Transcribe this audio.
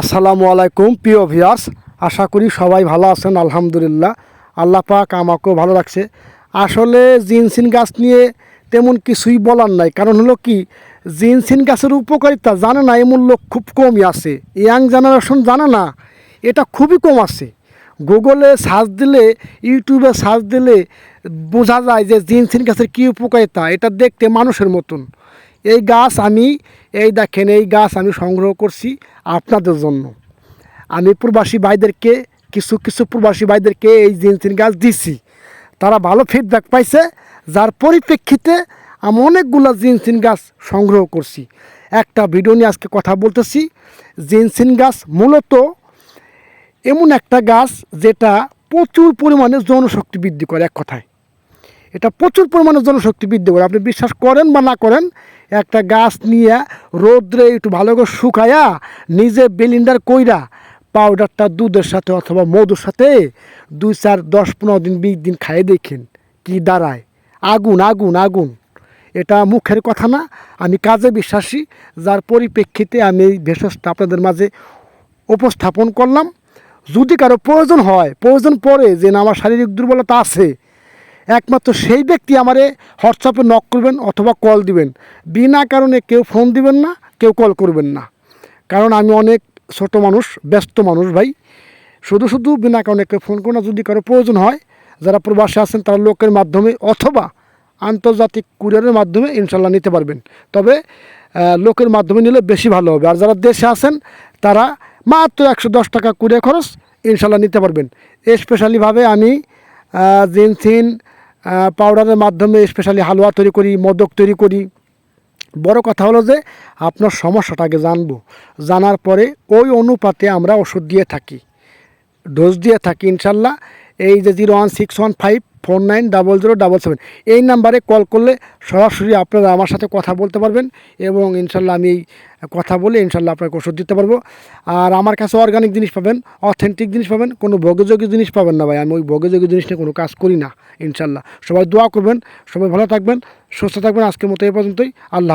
আসসালামু আলাইকুম, প্রিয় ভিয়ার্স আশা করি সবাই ভালো আছেন, আলহামদুলিল্লাহ। আল্লাহ পাক আমাকেও ভালো রাখছে। আসলে জিনসিন গাছ নিয়ে তেমন কিছুই বলার নাই। কারণ হলো কি, জিনসিন গাছের উপকারিতা জানে না এমন লোক খুব কমই আছে। ইয়াং জেনারেশন জানে না, এটা খুবই কম আছে। গুগলে সার্চ দিলে, ইউটিউবে সার্চ দিলে বোঝা যায় যে জিনসিন গাছের কী উপকারিতা, এটা দেখতে মানুষের মতন। এই গাছ আমি, এই দেখেন, এই গাছ আমি সংগ্রহ করছি আপনাদের জন্য। আমি প্রবাসী ভাইদেরকে, কিছু কিছু প্রবাসী ভাইদেরকে এই জিনসিন গাছ দিছি। তারা ভালো ফিডব্যাক পাইছে, যার পরিপ্রেক্ষিতে আমি অনেকগুলো জিনসিন গাছ সংগ্রহ করছি। একটা ভিডিও নিয়ে আজকে কথা বলতেছি। জিনসিন গাছ মূলত এমন একটা গাছ যেটা প্রচুর পরিমাণে জনশক্তি বৃদ্ধি করে, এক কথায়। এটা প্রচুর পরিমাণে জনশক্তি বৃদ্ধি করে। আপনি বিশ্বাস করেন বা না করেন একটা গাছ নিয়ে রোদ্রে একটু ভালো করে শুকায়া নিজে বেলিন্ডার কইরা পাউডারটা দুধের সাথে অথবা মধুর সাথে দুই চার দশ পনেরো দিন, বিশ দিন খাইয়ে দেখেন কি দাঁড়ায়। আগুন আগুন আগুন। এটা মুখের কথা না, আমি কাজে বিশ্বাসী, যার পরিপ্রেক্ষিতে আমি এই ভেষজটা আপনাদের মাঝে উপস্থাপন করলাম। যদি কারও প্রয়োজন হয়, প্রয়োজন পড়ে যে না, আমার শারীরিক দুর্বলতা আছে একমাত্র সেই ব্যক্তি আমারে হোয়াটসঅ্যাপে নক করবেন অথবা কল দিবেন। বিনা কারণে কেউ ফোন দিবেন না, কেউ কল করবেন না। কারণ আমি অনেক ছোট মানুষ, ব্যস্ত মানুষ ভাই। শুধু শুধু বিনা কারণে কেউ ফোন করো না, যদি কারও প্রয়োজন হয়। যারা প্রবাসে আছেন, তারা লোকের মাধ্যমে অথবা আন্তর্জাতিক কুরিয়ারের মাধ্যমে ইনশাল্লাহ নিতে পারবেন। তবে লোকের মাধ্যমে নিলে বেশি ভালো হবে। আর যারা দেশে আছেন, তারা মাত্র একশো দশ টাকা কুরিয়ার খরচ ইনশাল্লাহ নিতে পারবেন। স্পেশালিভাবে আমি জিনসিন পাউডারের মাধ্যমে স্পেশালি হালুয়া তৈরি করি, মদক তৈরি করি। বড় কথা হলো যে, আপনার সমস্যাটাকে জানব। জানার পরে ওই অনুপাতে আমরা ওষুধ দিয়ে থাকি। ডোজ দিয়ে থাকি, ইনশাল্লাহ। এই যে zero one six one five four nine double zero double seven. এই নাম্বারে কল করলে সরাসরি আপনারা আমার সাথে কথা বলতে পারবেন এবং ইনশাল্লাহ আমি এই কথা বলে ইনশাল্লাহ আপনাকে ওষুধ দিতে পারব। আর আমার কাছে অর্গানিক জিনিস পাবেন অথেন্টিক জিনিস পাবেন, কোনো ভোগযোগী জিনিস পাবেন না ভাই, আমি ওই ভোগযোগী জিনিস নিয়ে কোনো কাজ করি না ইনশাল্লাহ। সবাই দোয়া করবেন, সবাই ভালো থাকবেন, সুস্থ থাকবেন, আজকের মতো এই পর্যন্তই, আল্লাহ